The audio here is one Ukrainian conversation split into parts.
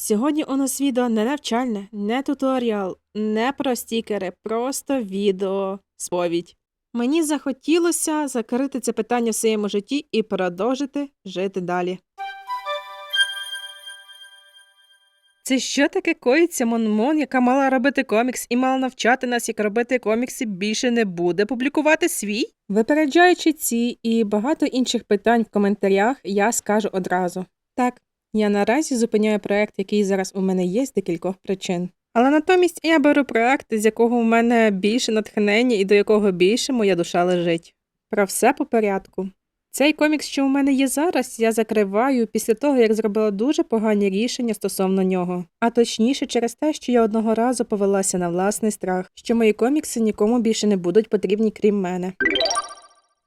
Сьогодні у нас відео не навчальне, не туторіал, не про стікери, просто відео сповідь. Мені захотілося закрити це питання в своєму житті і продовжити жити далі. Це що таке коїться Монмон, яка мала робити комікс і мала навчати нас, як робити комікси, більше не буде публікувати свій? Випереджаючи ці і багато інших питань в коментарях, я скажу одразу. Так, я наразі зупиняю проект, який зараз у мене є з декількох причин. Але натомість я беру проект, з якого у мене більше натхнення і до якого більше моя душа лежить. Про все по порядку. Цей комікс, що у мене є зараз, я закриваю після того, як зробила дуже погані рішення стосовно нього. А точніше, через те, що я одного разу повелася на власний страх, що мої комікси нікому більше не будуть потрібні, крім мене.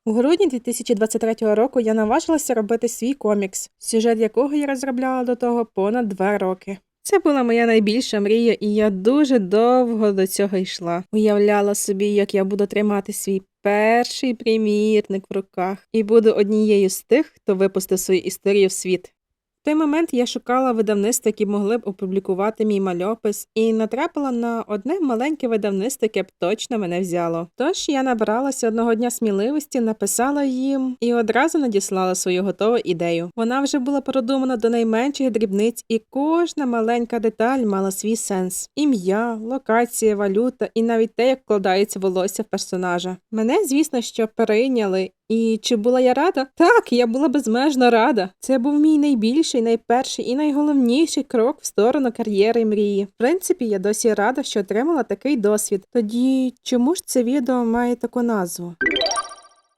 У грудні 2023 року я наважилася робити свій комікс, сюжет якого я розробляла до того понад два роки. Це була моя найбільша мрія, і я дуже довго до цього йшла. Уявляла собі, як я буду тримати свій перший примірник в руках, і буду однією з тих, хто випустив свою історію в світ. В той момент я шукала видавництва, які могли б опублікувати мій мальопис, і натрапила на одне маленьке видавництво, яке б точно мене взяло. Тож я набралася одного дня сміливості, написала їм і одразу надіслала свою готову ідею. Вона вже була продумана до найменших дрібниць, і кожна маленька деталь мала свій сенс: ім'я, локація, валюта і навіть те, як вкладається волосся в персонажа. Мене, звісно, що прийняли. І чи була я рада? Так, я була безмежно рада. Це був мій найбільший, найперший і найголовніший крок в сторону кар'єри мрії. В принципі, я досі рада, що отримала такий досвід. Тоді чому ж це відео має таку назву?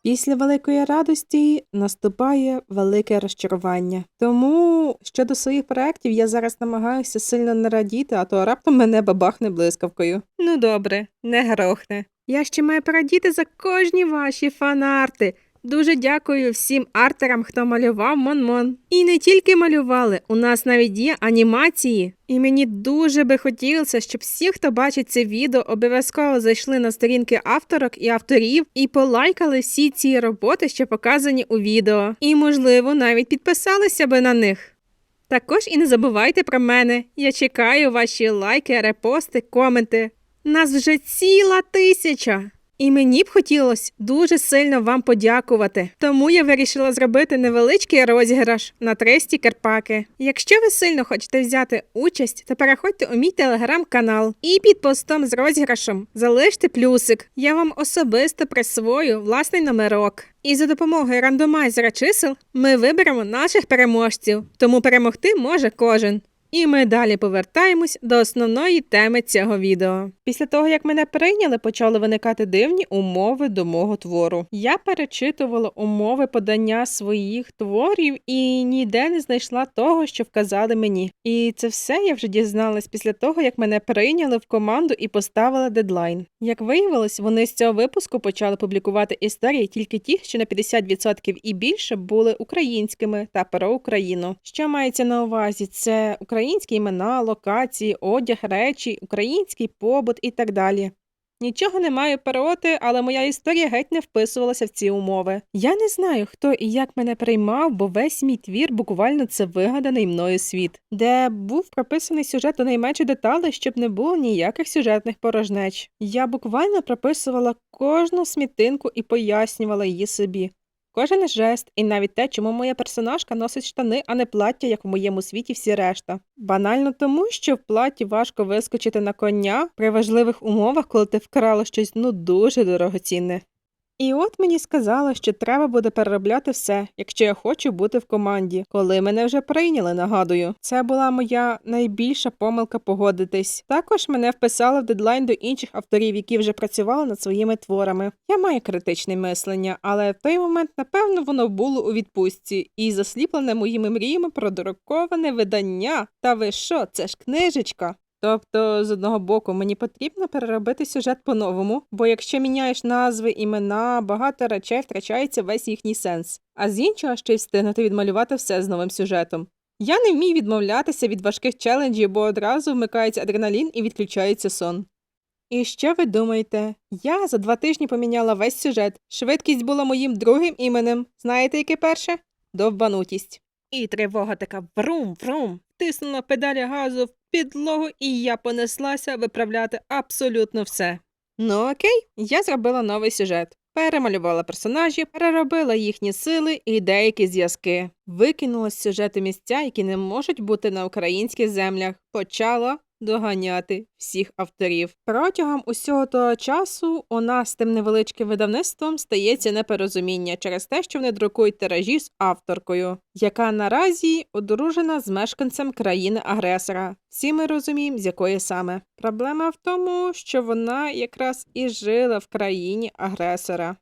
Після великої радості наступає велике розчарування. Тому щодо своїх проєктів я зараз намагаюся сильно не радіти, а то раптом мене бабахне блискавкою. Ну добре, не грохне. Я ще маю порадіти за кожні ваші фанарти. Дуже дякую всім артерам, хто малював Монмон. І не тільки малювали, у нас навіть є анімації. І мені дуже би хотілося, щоб всі, хто бачить це відео, обов'язково зайшли на сторінки авторок і авторів і полайкали всі ці роботи, що показані у відео. І, можливо, навіть підписалися би на них. Також і не забувайте про мене. Я чекаю ваші лайки, репости, коменти. Нас вже ціла тисяча. І мені б хотілося дуже сильно вам подякувати. Тому я вирішила зробити невеличкий розіграш на три стікерпаки. Якщо ви сильно хочете взяти участь, то переходьте у мій телеграм-канал і під постом з розіграшем залиште плюсик. Я вам особисто присвою власний номерок. І за допомогою рандомайзера чисел ми виберемо наших переможців, тому перемогти може кожен. І ми далі повертаємось до основної теми цього відео. Після того, як мене прийняли, почали виникати дивні умови до мого твору. Я перечитувала умови подання своїх творів і ніде не знайшла того, що вказали мені. І це все я вже дізналась після того, як мене прийняли в команду і поставили дедлайн. Як виявилось, вони з цього випуску почали публікувати історії тільки ті, що на 50% і більше були українськими та про Україну. Що мається на увазі? Це українські імена, локації, одяг, речі, український побут і так далі. Нічого не маю проти, але моя історія геть не вписувалася в ці умови. Я не знаю, хто і як мене приймав, бо весь мій твір буквально це вигаданий мною світ, де був прописаний сюжет до найменших деталей, щоб не було ніяких сюжетних порожнеч. Я буквально прописувала кожну смітинку і пояснювала її собі. Кожен жест, і навіть те, чому моя персонажка носить штани, а не плаття, як в моєму світі всі решта. Банально тому, що в платі важко вискочити на коня при важливих умовах, коли ти вкрала щось ну дуже дорогоцінне. І от мені сказали, що треба буде переробляти все, якщо я хочу бути в команді, коли мене вже прийняли, нагадую. Це була моя найбільша помилка погодитись. Також мене вписали в дедлайн до інших авторів, які вже працювали над своїми творами. Я маю критичне мислення, але в той момент, напевно, воно було у відпустці і засліплене моїми мріями про дороковане видання. Та ви що, це ж книжечка. Тобто, з одного боку, мені потрібно переробити сюжет по-новому, бо якщо міняєш назви, імена, багато речей втрачається весь їхній сенс. А з іншого ще й встигнути відмалювати все з новим сюжетом. Я не вмію відмовлятися від важких челенджів, бо одразу вмикається адреналін і відключається сон. І що ви думаєте? Я за два тижні поміняла весь сюжет. Швидкість була моїм другим іменем. Знаєте, яке перше? Довбанутість. І тривога така врум-врум. втиснула педалі газу в підлогу, і я понеслася виправляти абсолютно все. Ну окей, я зробила новий сюжет. Перемалювала персонажів, переробила їхні сили і деякі зв'язки. Викинула з сюжету місця, які не можуть бути на українських землях. Почала доганяти всіх авторів. Протягом усього того часу у нас з тим невеличким видавництвом стається непорозуміння через те, що вони друкують тиражі з авторкою, яка наразі одружена з мешканцем країни-агресора. Всі ми розуміємо, з якої саме. Проблема в тому, що вона якраз і жила в країні агресора.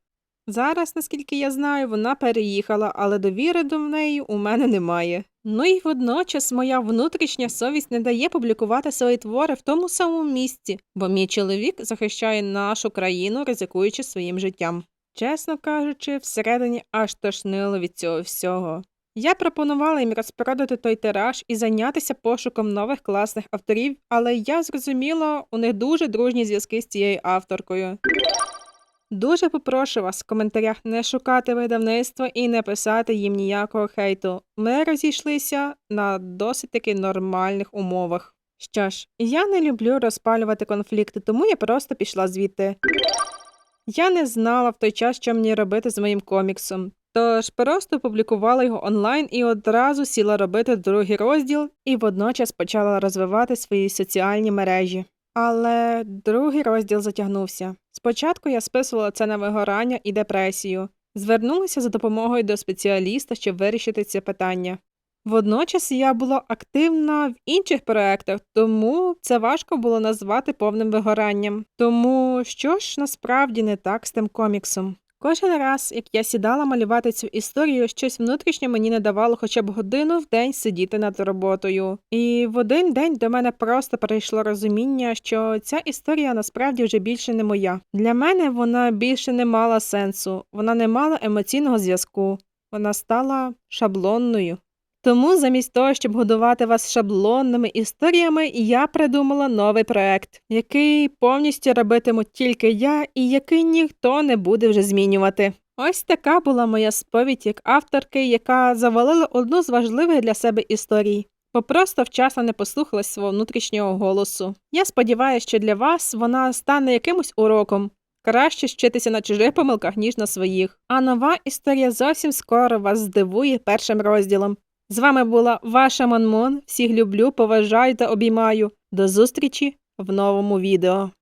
Зараз, наскільки я знаю, вона переїхала, але довіри до неї у мене немає. Ну і водночас моя внутрішня совість не дає публікувати свої твори в тому самому місці, бо мій чоловік захищає нашу країну, ризикуючи своїм життям. Чесно кажучи, всередині аж тошнило від цього всього. Я пропонувала їм розпродати той тираж і зайнятися пошуком нових класних авторів, але я зрозуміла, у них дуже дружні зв'язки з цією авторкою. Дуже попрошу вас в коментарях не шукати видавництво і не писати їм ніякого хейту. Ми розійшлися на досить таки нормальних умовах. Що ж, я не люблю розпалювати конфлікти, тому я просто пішла звідти. Я не знала в той час, що мені робити з моїм коміксом. Тож просто публікувала його онлайн і одразу сіла робити другий розділ і водночас почала розвивати свої соціальні мережі. Але другий розділ затягнувся. Спочатку я списувала це на вигорання і депресію, звернулася за допомогою до спеціаліста, щоб вирішити це питання. Водночас я була активна в інших проєктах, тому це важко було назвати повним вигоранням. Тому що ж насправді не так з тим коміксом? Кожен раз, як я сідала малювати цю історію, щось внутрішнє мені не давало хоча б годину в день сидіти над роботою. І в один день до мене просто прийшло розуміння, що ця історія насправді вже більше не моя. Для мене вона більше не мала сенсу, вона не мала емоційного зв'язку, вона стала шаблонною. Тому замість того, щоб годувати вас шаблонними історіями, я придумала новий проект, який повністю робитиму тільки я і який ніхто не буде вже змінювати. Ось така була моя сповідь як авторки, яка завалила одну з важливих для себе історій. Бо просто вчасно не послухалась свого внутрішнього голосу. Я сподіваюся, що для вас вона стане якимось уроком. Краще вчитися на чужих помилках, ніж на своїх. А нова історія зовсім скоро вас здивує першим розділом. З вами була ваша Манмон. Всіх люблю, поважаю та обіймаю. До зустрічі в новому відео.